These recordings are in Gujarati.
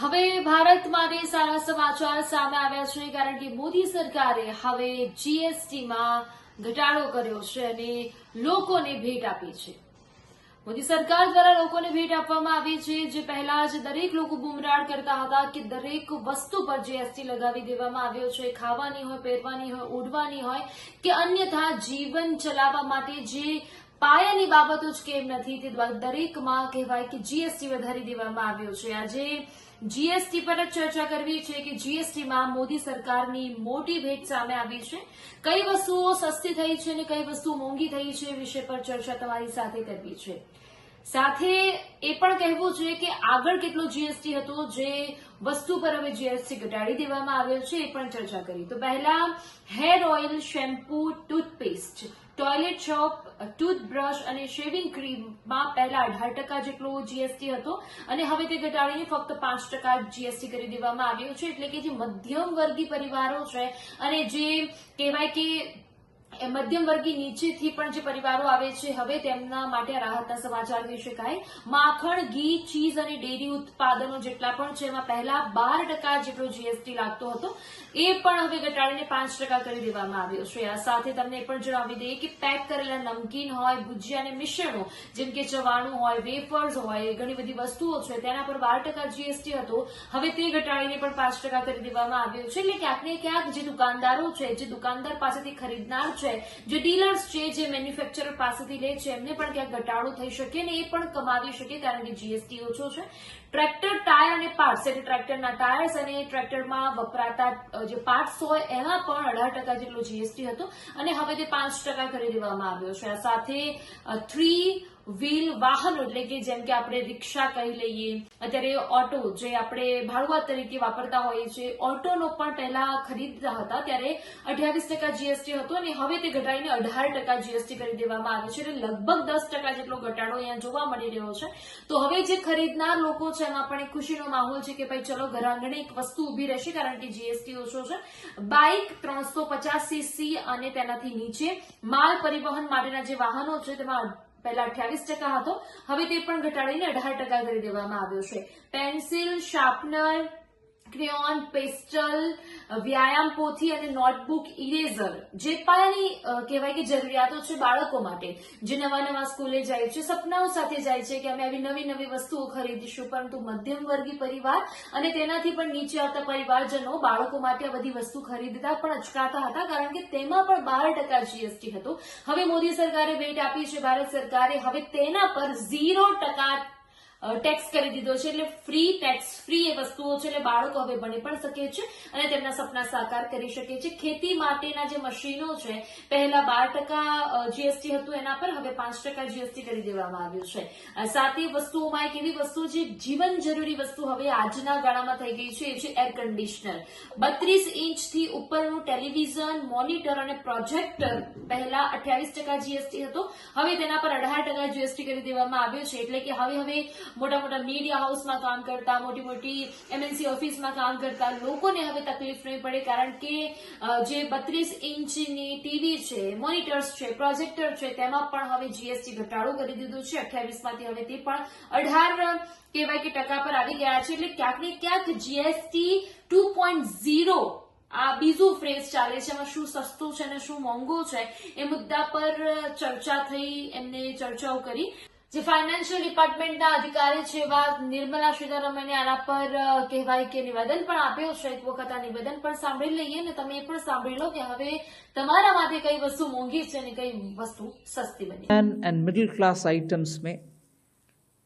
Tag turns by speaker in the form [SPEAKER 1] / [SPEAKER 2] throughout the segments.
[SPEAKER 1] હવે ભારતમાંથી સારા સમાચાર સામે આવ્યા છે, કારણ કે મોદી સરકારે હવે જીએસટીમાં ઘટાડો કર્યો છે અને લોકોને ભેટ આપી છે. મોદી સરકાર દ્વારા લોકોને ભેટ આપવામાં આવી છે, જે પહેલા જ દરેક લોકો બુમરાડ કરતા હતા કે દરેક વસ્તુ પર જીએસટી લગાવી દેવામાં આવ્યો છે, ખાવાની હોય, પહેરવાની હોય ઉડવાની હોય કે અન્યથા જીવન ચલાવવા માટે જે પાયાની બાબતો જ કેમ નથી, તે દરેકમાં કહેવાય કે જીએસટી વધારી દેવામાં આવ્યો છે. આજે જીએસટી પર જ ચર્ચા કરવી છે કે જીએસટીમાં મોદી સરકારની મોટી ભેટ સામે આવી છે. કઈ વસ્તુઓ સસ્તી થઈ છે અને કઈ વસ્તુ મોંઘી થઈ છે વિષય પર ચર્ચા તમારી સાથે કરવી છે. સાથે એ પણ કહેવું છે કે આગળ કેટલો જીએસટી હતો, જે વસ્તુ પર હવે જીએસટી ઘટાડી દેવામાં આવ્યો છે એ પણ ચર્ચા કરી. તો પહેલા hair oil, shampoo, toothpaste toilet shop toothbrush અને શેવિંગ ક્રીમમાં પહેલા અઢાર ટકા જેટલો જીએસટી હતો અને હવે તે ઘટાડીને ફક્ત પાંચ ટકા જીએસટી કરી દેવામાં આવ્યો છે. એટલે કે જે મધ્યમ વર્ગી પરિવારો છે અને જે કહેવાય કે એ મધ્યમ વર્ગી નીચેથી પણ જે પરિવારો આવે છે, હવે તેમના માટે રાહતના સમાચાર કહી શકાય. માખણ, ઘી, ચીઝ અને ડેરી ઉત્પાદનો જેટલા પણ છે, એમાં પહેલા બાર ટકા જેટલો જીએસટી લાગતો હતો. એ પણ હવે ઘટાડીને પાંચ ટકા કરી દેવામાં આવ્યો છે. આ સાથે તમને એ પણ જણાવી દઈએ કે પેક કરેલા નમકીન હોય, ભુજિયા અને મિશ્રણો, જેમ કે ચવાણું હોય, વેફર્સ હોય, ઘણી બધી વસ્તુઓ છે, તેના પર બાર ટકા જીએસટી હતો. હવે તે ઘટાડીને પણ પાંચ ટકા કરી દેવામાં આવ્યો છે. એટલે ક્યાંક ને ક્યાંક જે દુકાનદારો છે, જે દુકાનદાર પાસેથી ખરીદનાર છે. જે ડીલર્સ છે, જે મેન્યુફેક્ચરર પાસેથી લે છે, એમને પણ ક્યાંક ઘટાડો થઈ શકે ને એ પણ કમાવી શકે, કારણ કે જીએસટી ઓછો છે. ટ્રેક્ટર ટાયર અને પાર્ટસ, એટલે ટ્રેક્ટરના ટાયર્સ અને ટ્રેક્ટરમાં વપરાતા જે પાર્ટ્સ હોય એમાં પણ અઢાર ટકા જેટલો જીએસટી હતો અને હવે તે પાંચ ટકા કરી દેવામાં આવ્યો છે. આ સાથે થ્રી વ્હીલ વાહનો, એટલે કે જેમ કે આપણે રિક્ષા કહી લઈએ, અત્યારે ઓટો, જે આપણે ભાડુઆત તરીકે વાપરતા હોઈએ છીએ, ઓટોનો પણ પહેલા ખરીદતા હતા, ત્યારે અઠ્યાવીસ ટકા જીએસટી હતો અને હવે તે ઘટાડીને અઢાર ટકા જીએસટી કરી દેવામાં આવ્યો છે. એટલે લગભગ દસ ટકા જેટલો ઘટાડો અહીંયા જોવા મળી રહ્યો છે. તો હવે જે ખરીદનાર લોકો છે. એમાં પણ એક ખુશીનો માહોલ છે કે ભાઈ ચલો ઘર આંગણે એક વસ્તુ ઊભી રહેશે, કારણ કે જીએસટી ઓછો છે. બાઇક ત્રણસો પચાસ સીસી અને તેનાથી નીચે માલ પરિવહન માટેના જે વાહનો છે, તેમાં પહેલા અઠ્યાવીસ ટકા હતો. હવે તે પણ ઘટાડીને અઢાર ટકા કરી દેવામાં આવ્યો છે. પેન્સિલ શાર્પનર ક્રેયોન પેસ્ટલ વ્યાયામ, પોથી અને નોટબુક ઇરેઝર જે પાયાની કહેવાય કે જરૂરિયાતો છે બાળકો માટે. જે નવા નવા સ્કૂલે જાય છે, સપનાઓ સાથે જાય છે કે અમે આવી નવી નવી વસ્તુઓ ખરીદીશું, પરંતુ મધ્યમ વર્ગી પરિવાર અને તેનાથી પણ નીચે આવતા પરિવારજનો બાળકો માટે આ બધી વસ્તુ ખરીદતા પણ અચકાતા હતા, કારણ કે તેમાં પણ બાર ટકા જીએસટી હતો. હવે મોદી સરકારે ભેટ આપી છે, ભારત સરકારે હવે તેના પર ઝીરો ટકા ટેક્સ કરી દીધો છે. એટલે ફ્રી ટેક્સ ફ્રી એ વસ્તુઓ છે. એટલે બાળકો હવે ભણી પણ શકે છે અને તેમના સપના સાકાર કરી શકે છે. ખેતી માટેના જે મશીનો છે, પહેલા બાર ટકા જીએસટી હતું એના પર, હવે પાંચ ટકા જીએસટી કરી દેવામાં આવ્યું છે. સાથે વસ્તુઓમાં એક એવી વસ્તુ જે જીવન જરૂરી વસ્તુ હવે આજના ગાળામાં થઈ ગઈ છે, એ છે એર કન્ડિશનર બત્રીસ ઇંચથી ઉપરનું ટેલિવિઝન મોનિટર અને પ્રોજેક્ટર પહેલા અઠ્યાવીસ ટકા જીએસટી હતો. હવે તેના પર અઢાર ટકા જીએસટી કરી દેવામાં આવ્યો છે. એટલે કે હવે હવે મોટા મોટા મીડિયા હાઉસમાં કામ કરતા, મોટી મોટી એમએનસી ઓફિસમાં કામ કરતા લોકોને હવે તકલીફ નહીં પડે કારણ કે જે બત્રીસ ઇંચની ટીવી છે મોનિટર્સ છે પ્રોજેક્ટર છે, તેમાં પણ હવે જીએસટી ઘટાડો કરી દીધો છે. અઠ્યાવીસમાંથી હવે તે પણ અઢાર, કહેવાય કે ટકા પર આવી ગયા છે. એટલે ક્યાંક ને ક્યાંક જીએસટી ટુ પોઈન્ટ ઝીરો આ બીજું ફ્રેઝ ચાલે છે. એમાં શું સસ્તું છે અને શું મોંઘું છે એ મુદ્દા પર ચર્ચા થઈ, એમને ચર્ચાઓ કરી. જે ફાઇનાન્શિયલ ડિપાર્ટમેન્ટના અધિકારી છે એવા નિર્મલા સીતારમણે આના પર કહેવાય કે નિવેદન પણ આપ્યું છે એક વખત આ નિવેદન પણ સાંભળી લઈએ ને તમે એ પણ સાંભળી લો કે હવે તમારા માટે કઈ વસ્તુ મોંઘી છે અને કઈ વસ્તુ સસ્તી બની
[SPEAKER 2] and, and middle class items में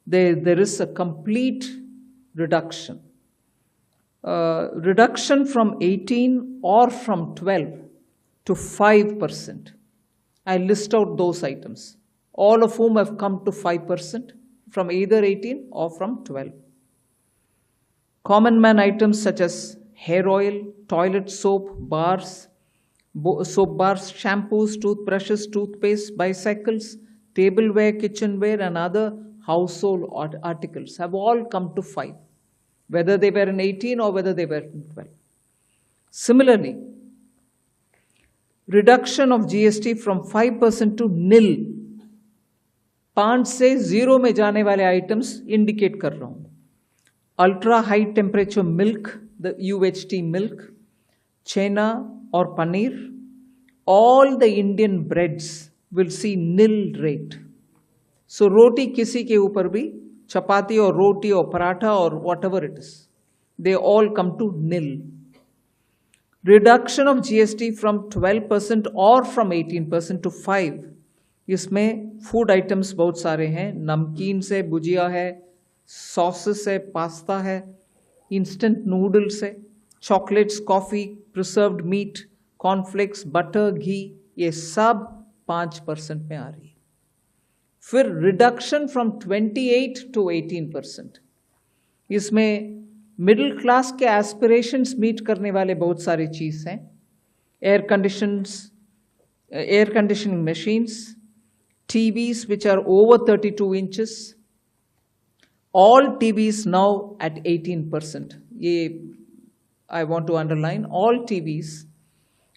[SPEAKER 2] there, there is a complete reduction. Uh, reduction from 18 or from 12 to 5%. I items out those items, all of whom have come to 5% from either 18 or from 12. Common man items such as hair oil, toilet soap, bars, soap bars, shampoos, toothbrushes, toothpaste, bicycles, tableware, kitchenware, and other household articles have all come to 5, whether they were in 18 or whether they were in 12. Similarly, reduction of GST from 5% to nil पाँच से ज़ीरो में जाने वाले आइटम्स इंडिकेट कर रहा हूँ। Ultra high temperature milk the U H T milk छेना और paneer all the Indian breads will see nil rate so रोटी किसी के ऊपर भी, चपाती और रोटी और पराठा और whatever it is they all come to nil reduction of GST from twelve percent और from eighteen percent to five इसमें फ़ूड आइटम्स बहुत सारे हैं। नमकीन से भुजिया है सॉसेस है पास्ता है इंस्टेंट नूडल्स है chocolates coffee preserved meat cornflakes butter घी ये सब पाँच परसेंट में आ रही है। फिर रिडक्शन फ्रॉम 28 टू 18 परसेंट। इसमें मिडिल क्लास के एस्पिरेशंस मीट करने वाले बहुत सारी चीज़ हैं। Air conditions air conditioning machines TVs which are over 32 inches all TVs now at 18% i want to underline all TVs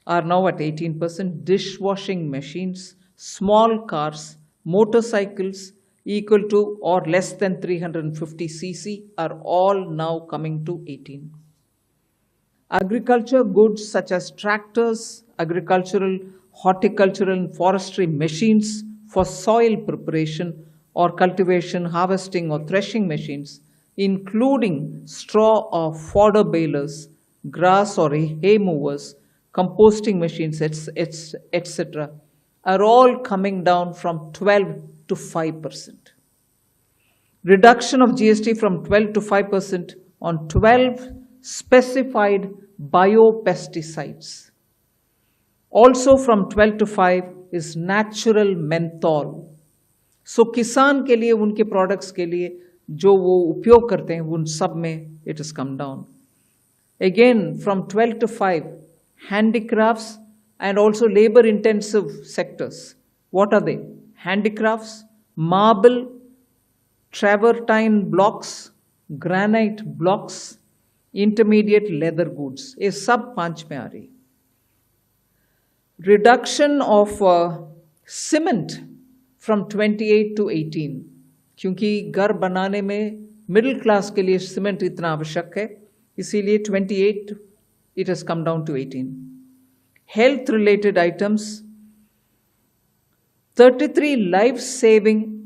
[SPEAKER 2] are now at 18% dishwashing machines small cars motorcycles equal to or less than 350 cc are all now coming to 18 Agriculture goods such as tractors, agricultural, horticultural, and forestry machines for soil preparation or cultivation, harvesting, or threshing machines, including straw or fodder balers, grass or hay movers, composting machines, etc., are all coming down from 12 to 5% reduction of GST from 12 to 5% on 12 specified biopesticides. Also from 12 to 5 is natural menthol. सो किसान के लिए उनके प्रोडक्ट्स के लिए जो वो उपयोग करते हैं उन सब में it is come down again from 12 to 5 handicrafts and also labor intensive sectors what are they handicrafts marble travertine blocks granite blocks intermediate leather goods ये सब पांच में आ रही reduction of cement from 28 to 18 क्योंकि घर बनाने में मिडिल क्लास के लिए सीमेंट इतना आवश्यक है इसीलिए 28 it has come down to 18 health related items 33 life saving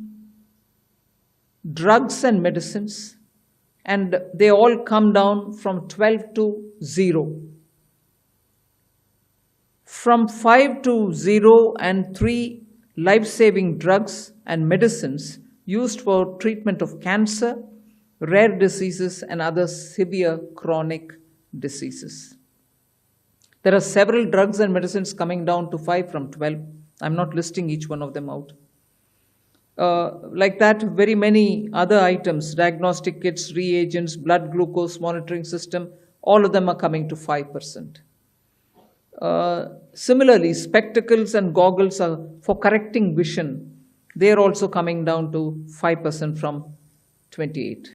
[SPEAKER 2] drugs and medicines, and they all come down from 12 to 0. From 5 to 0 and 3 life saving drugs and medicines used for treatment of cancer, rare diseases, and other severe chronic diseases. There are several drugs and medicines coming down to 5 from 12. I'm not listing each one of them out. Uh, like that, very many other items, diagnostic kits, reagents, blood glucose monitoring system, all of them are coming to 5%. Uh, similarly, spectacles and goggles are for correcting vision. They are also coming down to 5% from 28.